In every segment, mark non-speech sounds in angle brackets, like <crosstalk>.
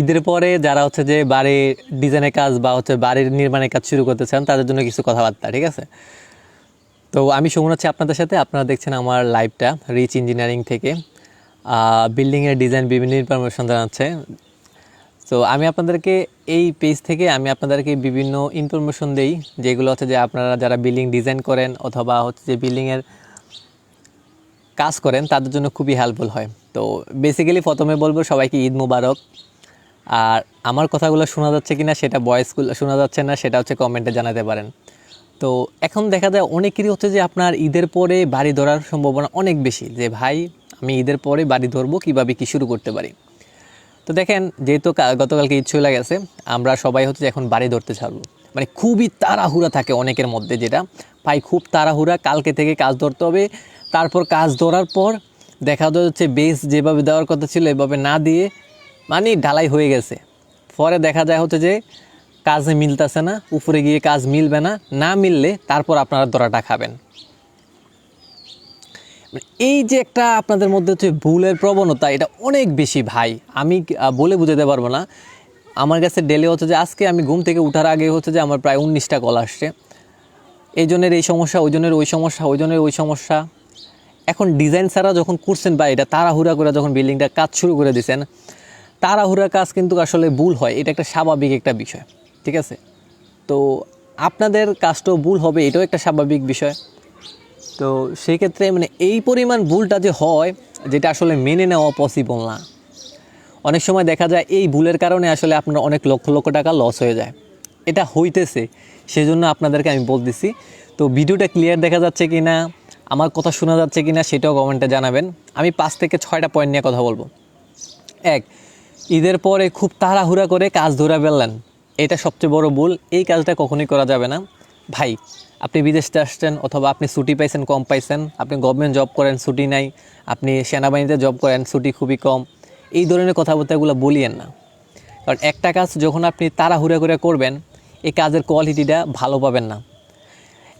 ঈদের পরে যারা হচ্ছে যে বাড়ির ডিজাইনের কাজ বা হচ্ছে বাড়ির নির্মাণের কাজ শুরু করতে চান, তাদের জন্য কিছু কথাবার্তা, ঠিক আছে? তো আমি সুমন আছি আপনাদের সাথে। আপনারা দেখছেন আমার লাইভটা রিচ ইঞ্জিনিয়ারিং থেকে। বিল্ডিংয়ের ডিজাইন বিভিন্ন ইনফরমেশন জানাচ্ছে। তো আমি আপনাদেরকে এই পেজ থেকে আমি আপনাদেরকে বিভিন্ন ইনফরমেশন দেই, যেগুলো হচ্ছে যে আপনারা যারা বিল্ডিং ডিজাইন করেন অথবা হচ্ছে যে বিল্ডিংয়ের কাজ করেন, তাদের জন্য খুবই হেল্পফুল হয়। তো বেসিক্যালি প্রথমে বলব সবাইকে ঈদ মুবারক। আর আমার কথাগুলো শোনা যাচ্ছে কিনা সেটা ভয়েসগুলো শোনা যাচ্ছে না, সেটা হচ্ছে কমেন্টে জানাতে পারেন। তো এখন দেখা যায় অনেকেরই হচ্ছে যে আপনার ঈদের পরে বাড়ি ধরার সম্ভাবনা অনেক বেশি যে, ভাই, আমি ঈদের পরে বাড়ি ধরবো, কীভাবে কী শুরু করতে পারি? তো দেখেন, যেহেতু গতকালকে ঈদ চলে গেছে, আমরা সবাই হচ্ছে এখন বাড়ি ধরতে ছাড়বো। মানে খুবই তাড়াহুড়া থাকে অনেকের মধ্যে যেটা। ভাই, খুব তাড়াহুড়া, কালকে থেকে কাজ ধরতে হবে। তারপর কাজ ধরার পর দেখা যাচ্ছে বেস যেভাবে দেওয়ার কথা ছিল, এভাবে না দিয়ে মানে ঢালাই হয়ে গেছে। পরে দেখা যায় হচ্ছে যে কাজে মিলতেছে না, উপরে গিয়ে কাজ মিলবে না না মিললে তারপর আপনারা দরাটা খাবেন। মানে এই যে একটা আপনাদের মধ্যে হচ্ছে ভুলের প্রবণতা, এটা অনেক বেশি ভাই। আমি বলে বুঝাতে পারব না। আমার কাছে ডেলি হচ্ছে যে আজকে আমি ঘুম থেকে উঠার আগে হচ্ছে যে আমার প্রায় উনিশটা কল আসছে। এই জনের এই সমস্যা ওই জনের ওই সমস্যা ওই জনের ওই সমস্যা। এখন ডিজাইন ছাড়া যখন করছেন বা এটা তাড়াহুড়া করে যখন বিল্ডিংটা কাজ শুরু করে দিয়েছেন তাড়াহুড়া কাজ কিন্তু আসলে ভুল হয়। এটা একটা স্বাভাবিক একটা বিষয়, ঠিক আছে? তো আপনাদের কাজটাও ভুল হবে, এটাও একটা স্বাভাবিক বিষয়। তো সেই ক্ষেত্রে মানে এই পরিমাণ ভুলটা যে হয়, যেটা আসলে মেনে নেওয়া পসিবল না। অনেক সময় দেখা যায় এই ভুলের কারণে আসলে আপনার অনেক লক্ষ লক্ষ টাকা লস হয়ে যায়। এটা হইতেছে, সেজন্য আপনাদেরকে আমি বলতেছি। তো ভিডিওটা ক্লিয়ার দেখা যাচ্ছে কি না আমার কথা শোনা যাচ্ছে কি না সেটাও কমেন্টে জানাবেন। আমি পাঁচ থেকে ছয়টা পয়েন্ট নিয়ে কথা বলব। এক ঈদের পরে খুব তাড়াহুড়া করে কাজ ধরে ফেললেন। এটা সবচেয়ে বড় ভুল, এই কাজটা কখনোই করা যাবে না। ভাই, আপনি বিদেশে আসছেন অথবা আপনি ছুটি পাইছেন, কম পাইছেন, আপনি গভর্নমেন্ট জব করেন, ছুটি নাই, আপনি সেনাবাহিনীতে জব করেন, ছুটি খুবই কম, এই ধরনের কথাবার্তাগুলো বলিয়েন না। কারণ একটা কাজ যখন আপনি তাড়াহুড়া করে করবেন, এই কাজের কোয়ালিটিটা ভালো পাবেন না।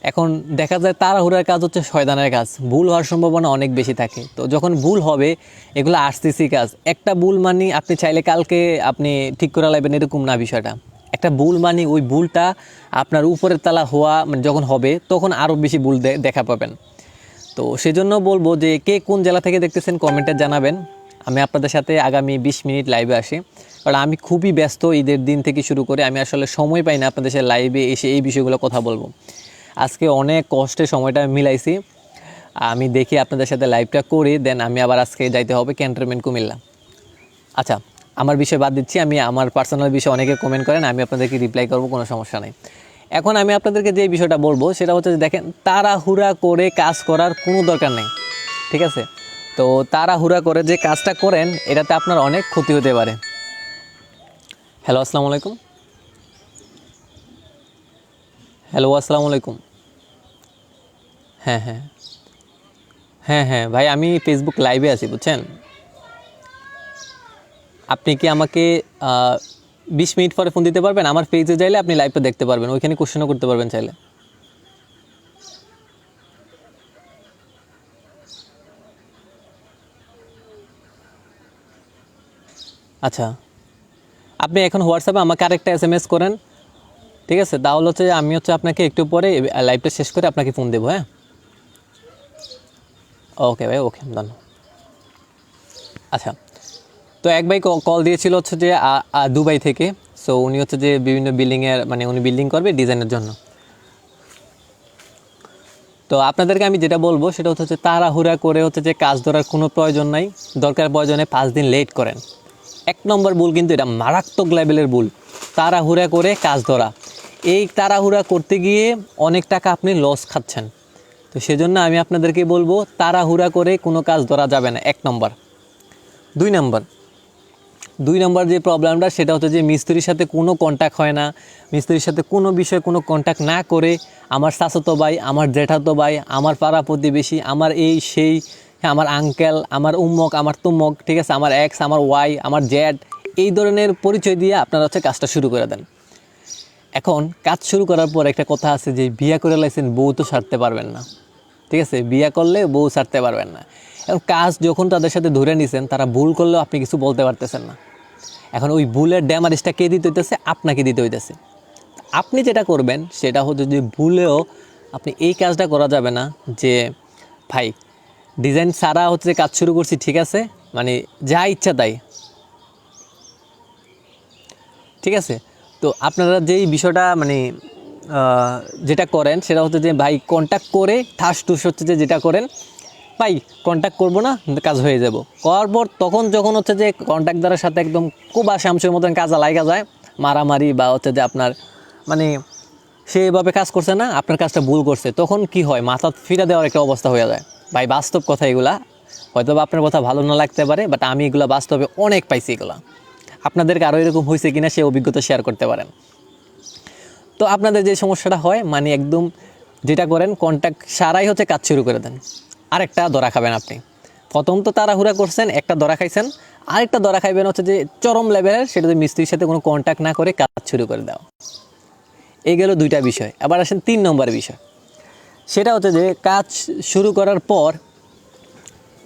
এখন দেখা যায় তাড়াহুড়ার কাজ হচ্ছে শয়দানের কাজ। ভুল হওয়ার সম্ভাবনা অনেক বেশি থাকে। তো যখন ভুল হবে, এগুলো আরসিসি কাজ। একটা ভুল মানি আপনি চাইলে কালকে আপনি ঠিক করে লাগবেন এরকম না বিষয়টা। একটা ভুল মানি ওই ভুলটা আপনার উপরের তালা হওয়া মানে যখন হবে, তখন আরও বেশি ভুল দেখা পাবেন। তো সেজন্য বলব যে কে কোন জেলা থেকে দেখতেছেন কমেন্টে জানাবেন। আমি আপনাদের সাথে আগামী বিশ মিনিট লাইভে আসি। কারণ আমি খুবই ব্যস্ত ঈদের দিন থেকে শুরু করে আমি আসলে সময় পাই না আপনাদের সাথে লাইভে এসে এই বিষয়গুলো কথা বলব। আজকে অনেক কষ্টে সময়টা মিলাইছি। আমি দেখি আপনাদের সাথে লাইভটা করি দেন আমি আবার আজকে যাইতে হবে ক্যান্টনমেন্ট কুমিল্লা। আচ্ছা আমার বিষয় বাদ দিচ্ছি, আমি আমার পার্সোনাল বিষয়ে অনেকে কমেন্ট করেন, আমি আপনাদেরকে রিপ্লাই করব, কোনো সমস্যা নেই। এখন আমি আপনাদেরকে যে বিষয়টা বলব, সেটা হচ্ছে যে দেখেন, তাড়াহুড়া করে কাজ করার কোনো দরকার নেই, ঠিক আছে? তো তাড়াহুড়া করে যে কাজটা করেন, এটাতে আপনার অনেক ক্ষতি হতে পারে। হ্যালো আসসালামু আলাইকুম। হ্যালো, আসসালামু আলাইকুম। হ্যাঁ হ্যাঁ। হ্যাঁ হ্যাঁ ভাই, আমি ফেসবুক লাইভে আছি, বুঝছেন? আপনি কি আমাকে বিশ মিনিট পরে ফোন দিতে পারবেন? আমার পেজে চাইলে আপনি লাইভটা দেখতে পারবেন, ওইখানে কোশ্চেনও করতে পারবেন চাইলে। আচ্ছা। আপনি এখন হোয়াটসঅ্যাপে আমাকে আরেকটা এস এম এস করেন। ঠিক আছে? তাহলে হচ্ছে আমি হচ্ছে আপনাকে একটু পরে লাইভটা শেষ করে আপনাকে ফোন দেবো হ্যাঁ? ওকে ভাই ওকে ধন্যবাদ আচ্ছা তো এক ভাই কল দিয়েছিল হচ্ছে যে দুবাই থেকে সো উনি হচ্ছে যে বিভিন্ন বিল্ডিংয়ের মানে উনি বিল্ডিং করবে ডিজাইনের জন্য। তো আপনাদেরকে আমি যেটা বলব সেটা হচ্ছে তাড়াহুড়া করে হচ্ছে যে কাজ ধরার কোনো প্রয়োজন নাই, দরকার প্রয়োজনে পাঁচ দিন লেট করেন। এক নম্বর ভুল কিন্তু এটা মারাত্মক লেভেলের ভুল। তাড়াহুড়া করে কাজ ধরা। এই তাড়াহুড়া করতে গিয়ে অনেক টাকা আপনি লস খাচ্ছেন। তো সেজন্য আমি আপনাদেরকে বলব, তাড়াহুড়া করে কোনো কাজ ধরা যাবে না। এক নম্বর। দুই নম্বর। দুই নম্বর যে প্রবলেমটা সেটা হচ্ছে যে মিস্ত্রির সাথে কোনো কন্ট্যাক্ট হয় না। মিস্ত্রির সাথে কোনো বিষয়ে কোনো কন্ট্যাক্ট না করে আমার চাচাতো ভাই, আমার জেঠাতো ভাই, আমার পাড়া প্রতিবেশী, আমার এই সেই, আমার আঙ্কেল আমার উম্মক, আমার তুম্মক, ঠিক আছে? আমার এক্স আমার ওয়াই, আমার জ্যাড এই ধরনের পরিচয় দিয়ে আপনারা হচ্ছে কাজটা শুরু করে দেন। এখন কাজ শুরু করার পর একটা কথা আছে যে বিয়া করে লাইছেন বউ তো সারতে পারবেন না। ঠিক আছে? বিয়া করলে বউ সারতে পারবেন না। এখন কাজ যখন তাদের সাথে ধরে নিছেন, তারা ভুল করলেও আপনি কিছু বলতে পারতেছেন না। এখন ওই ভুলের ড্যামারেজটা কে দিতে হইতেছে? আপনাকে দিতে হইতেছে। আপনি যেটা করবেন, সেটা হচ্ছে যে ভুলেও আপনি এই কাজটা করা যাবে না যে, ভাই, ডিজাইন ছাড়া হচ্ছে কাজ শুরু করছি, ঠিক আছে? মানে যা ইচ্ছা তাই। ঠিক আছে? তো আপনারা যেই বিষয়টা মানে যেটা করেন সেটা হচ্ছে যে ভাই কন্ট্যাক্ট করে ঠাস টুস হচ্ছে যে যেটা করেন, ভাই কন্ট্যাক্ট করব না, কাজ হয়ে যাব। করার পর তখন যখন হচ্ছে যে কন্ট্যাক্টদারের সাথে একদম কুবা শামসের মতন কাজা লাগা যায়, মারামারি বা হচ্ছে যে আপনার মানে সে এভাবে কাজ করছে না, আপনার কাজটা ভুল করছে, তখন কি হয়? মাথা ফিরা দেওয়ার একটা অবস্থা হয়ে যায়। ভাই বাস্তব কথা এগুলা হয়তো আপনার কথা ভালো না লাগতে পারে বাট আমি এগুলা বাস্তবে অনেক পাইছি এগুলা। আপনাদেরকে আরও এরকম হয়েছে কিনা সে অভিজ্ঞতা শেয়ার করতে পারেন। তো আপনাদের যে সমস্যাটা হয় মানে একদম যেটা করেন কন্ট্যাক্ট সারাই হচ্ছে কাজ শুরু করে দেন। আরেকটা দরা খাবেন আপনি। প্রথম তো তাড়াহুড়া করছেন, একটা দরা খাইছেন। আরেকটা দরা খাইবেন হচ্ছে যে চরম লেভেলের সেটা মিস্ত্রির সাথে কোনো কন্ট্যাক্ট না করে কাজ শুরু করে দেওয়া এই গেল দুইটা বিষয়। আবার আসেন তিন নম্বর বিষয়। সেটা হচ্ছে যে কাজ শুরু করার পর,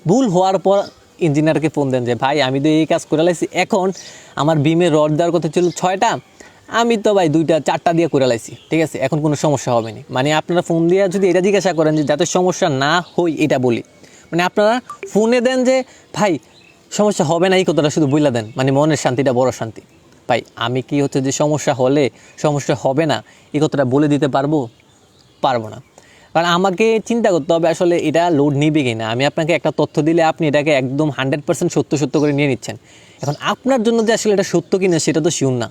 ভুল হওয়ার পর ইঞ্জিনিয়ারকে ফোন দেন যে, ভাই, আমি তো এই কাজ করে লাইছি। এখন আমার বিমের রড দেওয়ার কথা ছিল ছয়টা। আমি তো ভাই দুইটা, চারটা দিয়ে করে লাইছি। ঠিক আছে, এখন কোনো সমস্যা হবে না। মানে আপনারা ফোন দিয়ে যদি এটা জিজ্ঞাসা করেন যে, যাতে সমস্যা না হই, এটা বলি। মানে আপনারা ফোনে দেন যে, ভাই, সমস্যা হবে না, এই কথাটা শুধু বইলা দেন। মানে মনের শান্তিটা, বড় শান্তি। ভাই, আমি কি হচ্ছে যে, সমস্যা হলে সমস্যা হবে না, এই কথাটা বলে দিতে পারব? পারব না। কারণ আমাকে চিন্তা করতে হবে আসলে এটা লোড নিবে কি না আমি আপনাকে একটা তথ্য দিলে আপনি এটাকে একদম হান্ড্রেড পার্সেন্ট সত্য সত্য করে নিয়ে নিচ্ছেন। এখন আপনার জন্য যে আসলে এটা সত্য কিনা সেটা তো শিউন না।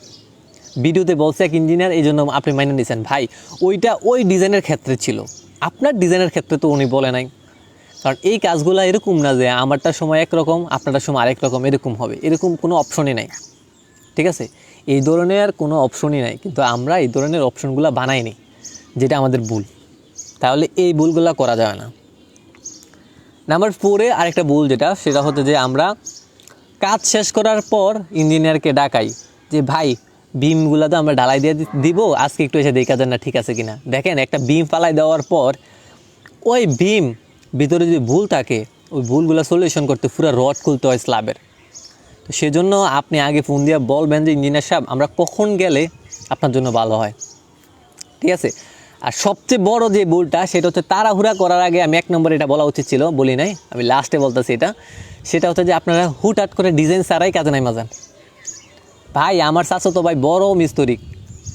ভিডিওতে বলছে এক ইঞ্জিনিয়ার এই জন্য আপনি মাইনে নিয়েছেন ভাই, ওইটা ওই ডিজাইনের ক্ষেত্রে ছিল। আপনার ডিজাইনের ক্ষেত্রে তো উনি বলে নাই। কারণ এই কাজগুলো এরকম না যে আমারটার সময় একরকম আপনারটার সময় আরেক রকম, এরকম হবে। এরকম কোনো অপশনই নাই। ঠিক আছে? এই ধরনের কোনো অপশনই নাই। কিন্তু আমরা এই ধরনের অপশনগুলো বানাইনি, যেটা আমাদের ভুল। তাহলে এই ভুলগুলো করা যাবে না। নাম্বার ফোরে আরেকটা ভুল যেটা, সেটা হচ্ছে যে আমরা কাজ শেষ করার পর ইঞ্জিনিয়ারকে ডাকাই যে, ভাই, বিমগুলো তো আমরা ঢালাই দিয়ে দিব, আজকে একটু এসে দেখা যান না ঠিক আছে কিনা। দেখেন, একটা বিম ফালাই দেওয়ার পর ওই বিম ভিতরে যদি ভুল থাকে, ওই ভুলগুলো সলিউশন করতে পুরো রড খুলতে হয় স্ল্যাবের তো সেজন্য আপনি আগে ফোন দিয়ে বলবেন যে, ইঞ্জিনিয়ার সাহেব, আমরা কখন গেলে আপনার জন্য ভালো হয়? ঠিক আছে? আর সবচেয়ে বড় যে ভুলটা, সেটা হচ্ছে তাড়াহুড়া করার আগে আমি এক নম্বর এটা বলা উচিত ছিল, বলি নাই, আমি লাস্টে বলতেছি এটা। সেটা হচ্ছে যে আপনারা হুটহাট করে ডিজাইন ছাড়াই কাজে নাই মাজান ভাই, আমার চাচা তো ভাই বড় মিস্তরিক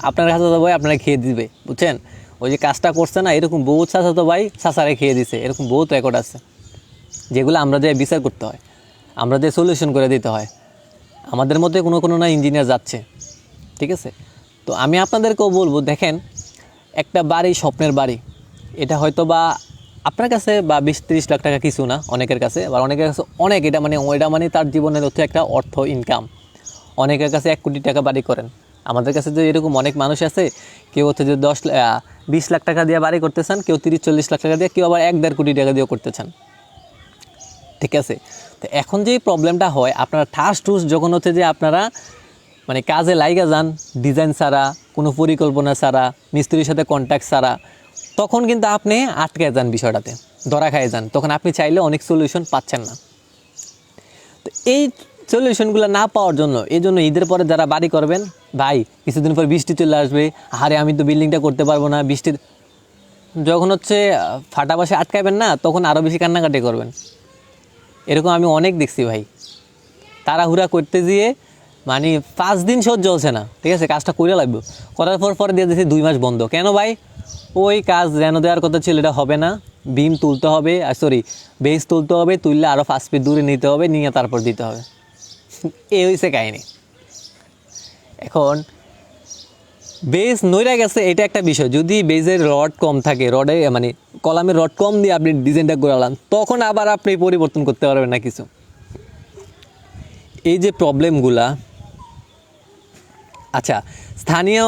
আপনার কাছে তো ভাই আপনারা খেয়ে দিবে, বুঝছেন? ওই যে কাজটা করছে না, এরকম বহুত চাচা তো ভাই চাচারে খেয়ে দিছে, এরকম বহুত রেকর্ড আছে। যেগুলো আমরা যে বিচার করতে হয়, আমরা যে সলিউশন করে দিতে হয়। আমাদের মধ্যে কোনো কোনো না ইঞ্জিনিয়ার যাচ্ছে, ঠিক আছে? তো আমি আপনাদেরকেও বলব, দেখেন একটা বাড়ি, স্বপ্নের বাড়ি। এটা হয়তো বা আপনার কাছে বা বিশ তিরিশ লাখ টাকা কিছু না, অনেকের কাছে, বা অনেকের কাছে অনেক, এটা মানে এটা মানে তার জীবনের হচ্ছে একটা অর্থ ইনকাম অনেকের কাছে এক কোটি টাকা বাড়ি করেন। আমাদের কাছে যে এরকম অনেক মানুষ আছে, কেউ হচ্ছে যে দশ বিশ লাখ টাকা দিয়ে বাড়ি করতেছেন, কেউ তিরিশ, চল্লিশ লাখ টাকা দিয়ে, কেউ আবার এক দেড় কোটি টাকা দিয়েও করতেছেন। ঠিক আছে? তো এখন যে প্রবলেমটা হয়, আপনারা ঠাস টুস যখন হচ্ছে যে আপনারা মানে কাজে লাইগা যান ডিজাইন ছাড়া, কোনো পরিকল্পনা ছাড়া, মিস্ত্রির সাথে কন্ট্যাক্ট ছাড়া, তখন কিন্তু আপনি আটকে যান বিষয়টাতে, ধরা খায় যান। তখন আপনি চাইলে অনেক সলিউশন পাচ্ছেন না। তো এই সলিউশনগুলো না পাওয়ার জন্য, এই জন্য ঈদের পরে যারা বাড়ি করবেন, ভাই, কিছুদিন পর বৃষ্টি চলে আসবে আরে আমি তো বিল্ডিংটা করতে পারব না বৃষ্টি যখন হচ্ছে, ফাটা বাসে আটকাবেন না, তখন আরও বেশি কান্নাকাটি করবেন। এরকম আমি অনেক দেখছি ভাই। তাড়াহুড়া করতে গিয়ে মানে পাঁচ দিন সহ্য হচ্ছে না। ঠিক আছে, কাজটা করে লাগবে। করার পর পরে দিয়ে দিয়েছি দুই মাস বন্ধ। কেন ভাই? ওই কাজ যেন দেওয়ার কথা ছিল, এটা হবে না। বিম তুলতে হবে, আর সরি বেস তুলতে হবে, তুললে আরও পাঁচ ফিট দূরে নিতে হবে, নিয়ে তারপর দিতে হবে। <laughs> এ হয়েছে কাহিনি। এখন বেস নইরা গেছে, এটা একটা বিষয়। যদি বেজের রড কম থাকে রডে মানে কলামের রড কম দিয়ে আপনি ডিজাইনটা করালাম, তখন আবার আপনি পরিবর্তন করতে পারবেন না কিছু। এই যে প্রবলেমগুলা আচ্ছা স্থানীয়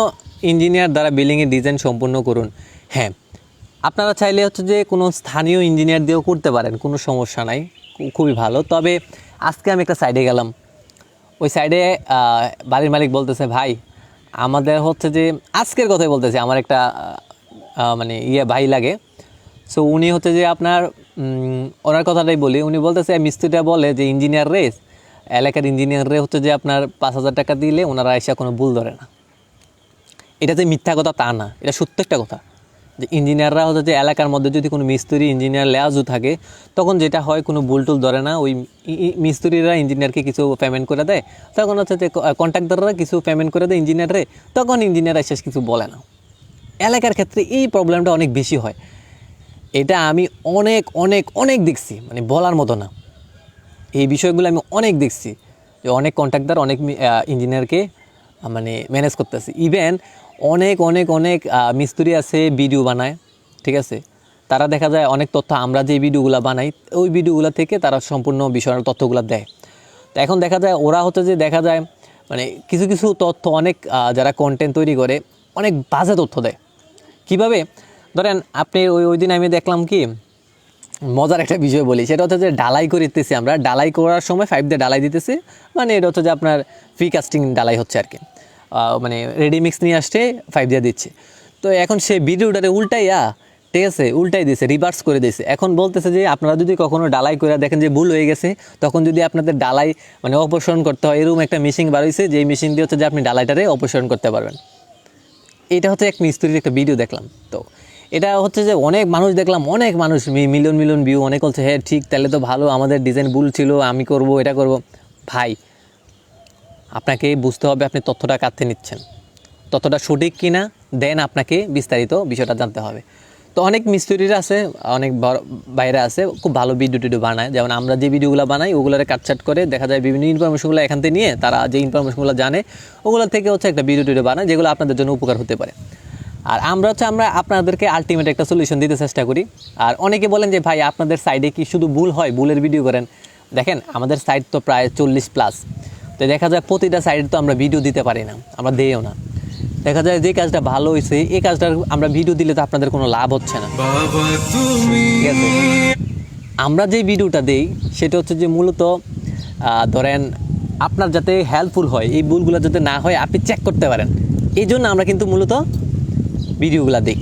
ইঞ্জিনিয়ার দ্বারা বিল্ডিংয়ের ডিজাইন সম্পূর্ণ করুন। হ্যাঁ আপনারা চাইলে হচ্ছে যে কোনো স্থানীয় ইঞ্জিনিয়ার দিয়েও করতে পারেন, কোনো সমস্যা নাই খুবই ভালো। তবে আজকে আমি একটা সাইডে গেলাম। ওই সাইডে বাড়ির মালিক বলতেছে, ভাই, আমাদের হচ্ছে যে আজকের কথাই বলতেছে, আমার একটা মানে ইয়ে ভাই লাগে। সো উনি হচ্ছে যে আপনার ওনার কথাটাই বলি। উনি বলতেছে, মিস্ত্রিটা বলে যে, ইঞ্জিনিয়ার রেস এলাকার ইঞ্জিনিয়াররে হচ্ছে যে আপনার পাঁচ হাজার টাকা দিলে ওনারা এসে কোনো ভুল ধরে না। এটা যে মিথ্যা কথা তা না, এটা সত্য একটা কথা। যে ইঞ্জিনিয়াররা হচ্ছে যে এলাকার মধ্যে যদি কোনো মিস্ত্রি, ইঞ্জিনিয়ার লেয়াজও থাকে, তখন যেটা হয় কোনো ভুল টুল ধরে না, ওই মিস্ত্রিরা ইঞ্জিনিয়ারকে কিছু পেমেন্ট করে দেয়। তখন হচ্ছে যে কন্ট্রাক্টররা কিছু পেমেন্ট করে দেয় ইঞ্জিনিয়ারে তখন ইঞ্জিনিয়ার এসে কিছু বলে না। এলাকার ক্ষেত্রে এই প্রবলেমটা অনেক বেশি হয়। এটা আমি অনেক অনেক অনেক দেখছি মানে বলার মতো না। এই বিষয়গুলো আমি অনেক দেখছি, যে অনেক কন্ট্রাক্টর অনেক ইঞ্জিনিয়ারকে মানে ম্যানেজ করতেছে। ইভেন অনেক অনেক অনেক মিস্ত্রি আছে ভিডিও বানায়, ঠিক আছে? তারা দেখা যায় অনেক তথ্য, আমরা যে ভিডিওগুলো বানাই, ওই ভিডিওগুলো থেকে তারা সম্পূর্ণ বিষয়ের তথ্যগুলো দেয়। তো এখন দেখা যায়, ওরা হচ্ছে যে দেখা যায় মানে কিছু কিছু তথ্য অনেক যারা কন্টেন্ট তৈরি করে, অনেক বাজে তথ্য দেয়। কীভাবে? ধরেন, আপনি ওই ওই দিন আমি দেখলাম কি মজার একটা বিষয় বলি, সেটা হচ্ছে যে ডালাই করিতেছি আমরা। ডালাই করার সময় ফাইভ দিয়ে ডালাই দিতেছি মানে এটা হচ্ছে যে আপনার ফ্রি কাস্টিং ডালাই হচ্ছে আর কি। মানে রেডি মিক্স নিয়ে আসছে ফাইভ দিয়ে দিচ্ছে। তো এখন সে ভিডিওটারে উল্টাইয়া, ঠিক আছে, উল্টাই দিয়েছে রিভার্স করে দিয়েছে এখন বলতেছে যে আপনারা যদি কখনো ডালাই করে দেখেন যে ভুল হয়ে গেছে, তখন যদি আপনাদের ডালাই মানে অপসারণ করতে হয়, এরকম একটা মেশিন বার হয়েছে যে মেশিন দিয়ে হচ্ছে যে আপনি ডালাইটারে অপসারণ করতে পারবেন। এটা হচ্ছে এক মিস্ত্রির একটা ভিডিও দেখলাম, তো এটা হচ্ছে যে অনেক মানুষ দেখলাম, অনেক মানুষ মিলিয়ন মিলিয়ন ভিউ অনেক বলছে হ্যাঁ ঠিক, তাহলে তো ভালো, আমাদের ডিজাইন ভুল ছিল, আমি করব, এটা করব। ভাই, আপনাকে বুঝতে হবে আপনি তথ্যটা কাটতে নিচ্ছেন। তথ্যটা সঠিক কিনা, দেন আপনাকে বিস্তারিত বিষয়টা জানতে হবে। তো অনেক মিস্ত্রিরা আছে, অনেক বাইরে আছে, খুব ভালো ভিডিও টিডিও বানায়। যেমন আমরা যে ভিডিওগুলো বানাই, ওগুলোরে কাটছাট করে দেখা যায় বিভিন্ন ইনফরমেশনগুলো এখান থেকে নিয়ে তারা যে ইনফরমেশনগুলো জানে, ওগুলো থেকে হচ্ছে একটা ভিডিও টিডিও বানায়, যেগুলো আপনাদের জন্য উপকার হতে পারে। আর আমরা হচ্ছে আমরা আপনাদেরকে আলটিমেট একটা সলিউশন দিতে চেষ্টা করি। আর অনেকে বলেন যে ভাই আপনাদের সাইডে কি শুধু ভুল হয়? ভুলের ভিডিও করেন। দেখেন আমাদের সাইড তো প্রায় চল্লিশ প্লাস তো দেখা যায় প্রতিটা সাইড তো আমরা ভিডিও দিতে পারি না। আমরা দিইও না। দেখা যায় যে কাজটা ভালো হয়েছে এই কাজটার আমরা ভিডিও দিলে তো আপনাদের কোনো লাভ হচ্ছে না। আমরা যে ভিডিওটা দেই সেটা হচ্ছে যে মূলত ধরেন আপনার যাতে হেল্পফুল হয় এই ভুলগুলো যাতে না হয় আপনি চেক করতে পারেন। এই জন্য আমরা কিন্তু মূলত ভিডিওগুলো দিই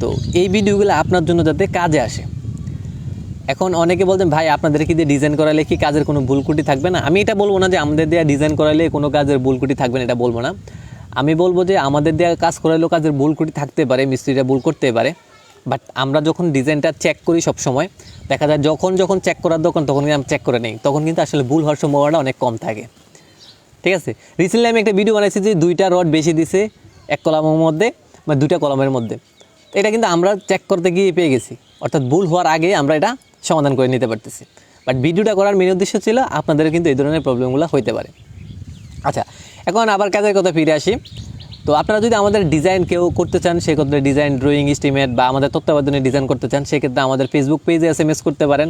তো এই ভিডিওগুলো আপনার জন্য যাতে কাজে আসে। এখন অনেকে বলতেন, ভাই আপনাদের কি দিয়ে ডিজাইন করালে কি কাজের কোনো ভুলকুটি থাকবে না? আমি এটা বলব না যে আমাদের দেওয়া ডিজাইন করালে কোনো কাজের ভুলকুটি থাকবে না, এটা বলব না। আমি বলব যে আমাদের দেওয়া কাজ করালেও কাজের ভুলকুটি থাকতে পারে, মিস্ত্রিরা ভুল করতে পারে। বাট আমরা যখন ডিজাইনটা চেক করি সব সময় দেখা যায় যখন যখন চেক করার দোকান, তখন কিন্তু আমি চেক করে নেই। তখন কিন্তু আসলে ভুল হওয়ার সম্ভাবনা অনেক কম থাকে। ঠিক আছে? রিসেন্টলি আমি একটা ভিডিও বানাইছি যে দুইটা রড বেশি দিছে, এক কলামের মধ্যে। বা দুইটা কলমের মধ্যে। এটা কিন্তু আমরা চেক করতে গিয়ে পেয়ে গেছি। অর্থাৎ ভুল হওয়ার আগে আমরা এটা সমাধান করে নিতে পারতেছি। বাট ভিডিওটা করার মেন উদ্দেশ্য ছিল আপনাদের কিন্তু এই ধরনের প্রবলেমগুলো হইতে পারে। আচ্ছা এখন আবার কাজের কথা ফিরে আসি। তো আপনারা যদি আমাদের ডিজাইন কেউ করতে চান, সেক্ষেত্রে ডিজাইন ড্রয়িং এস্টিমেট বা আমাদের তত্ত্বাবধানে ডিজাইন করতে চান, সেক্ষেত্রে আমাদের ফেসবুক পেজে এস এম এস করতে পারেন।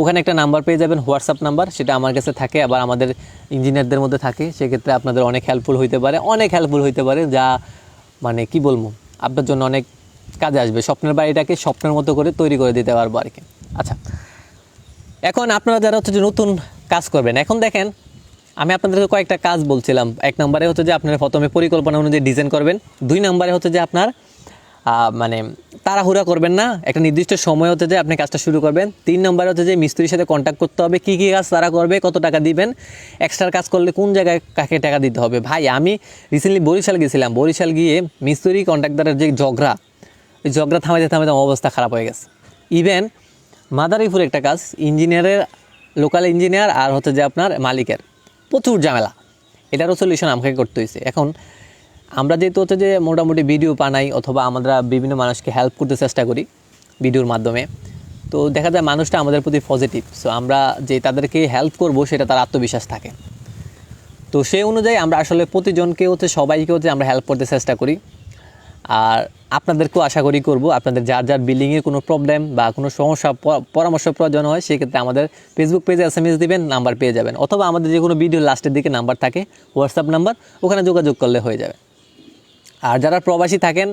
ওখানে একটা নাম্বার পেয়ে যাবেন হোয়াটসঅ্যাপ নাম্বার সেটা আমার কাছে থাকে, আবার আমাদের ইঞ্জিনিয়ারদের মধ্যে থাকে। সেক্ষেত্রে আপনাদের অনেক হেল্পফুল হইতে পারে, অনেক হেল্পফুল হইতে পারে যা মানে কি বলব? আপনার জন্য অনেক কাজে আসবে। স্বপ্নের বাড়িটাকে স্বপ্নের মতো করে তৈরি করে দিতে পারব আর কি। আচ্ছা এখন আপনারা যারা হচ্ছে যে নতুন কাজ করবেন, এখন দেখেন আমি আপনাদেরকে কয়েকটা কাজ বলছিলাম। এক নম্বরে হচ্ছে যে আপনারা প্রথমে পরিকল্পনা অনুযায়ী ডিজাইন করবেন। দুই নম্বরে হচ্ছে যে আপনার মানে তাড়াহুড়া করবেন না। একটা নির্দিষ্ট সময় হচ্ছে যে আপনি কাজটা শুরু করবেন। তিন নম্বরে হচ্ছে যে মিস্ত্রির সাথে কন্ট্যাক্ট করতে হবে, কী কী কাজ তারা করবে, কত টাকা দিবেন এক্সট্রা কাজ করলে কোন জায়গায় কাকে টাকা দিতে হবে। ভাই, আমি রিসেন্টলি বরিশাল গেছিলাম। বরিশাল গিয়ে মিস্ত্রি কন্ট্রাক্টরের যে ঝগড়া, ওই ঝগড়া থামাইতে থামাইতে অবস্থা খারাপ হয়ে গেছে। ইভেন মাদারীপুর একটা কাজ, ইঞ্জিনিয়ারের লোকাল ইঞ্জিনিয়ার আর হচ্ছে যে আপনার মালিকের। প্রচুর ঝামেলা। এটারও সলিউশন আমাকে করতে হয়েছে এখন আমরা যেহেতু হচ্ছে যে মোটামুটি ভিডিও বানাই অথবা আমরা বিভিন্ন মানুষকে হেল্প করতে চেষ্টা করি ভিডিওর মাধ্যমে, তো দেখা যায় মানুষটা আমাদের প্রতি পজিটিভ সো আমরা যে তাদেরকে হেল্প করব সেটা তার আত্মবিশ্বাস থাকে। তো সেই অনুযায়ী আমরা আসলে প্রতিজনকে হচ্ছে সবাইকে হচ্ছে আমরা হেল্প করতে চেষ্টা করি। আর আপনাদেরকেও আশা করি করব, আপনাদের যার যার বিল্ডিংয়ের কোনো প্রবলেম বা কোনো সমস্যা পরামর্শ প্রয়োজন হয়, সেক্ষেত্রে আমাদের ফেসবুক পেজে এস এম এস দেবেন নাম্বার পেয়ে যাবেন, অথবা আমাদের যে কোনো ভিডিও লাস্টের দিকে নাম্বার থাকে হোয়াটসঅ্যাপ নাম্বার ওখানে যোগাযোগ করলে হয়ে যাবে। আর যারা প্রবাসী থাকেন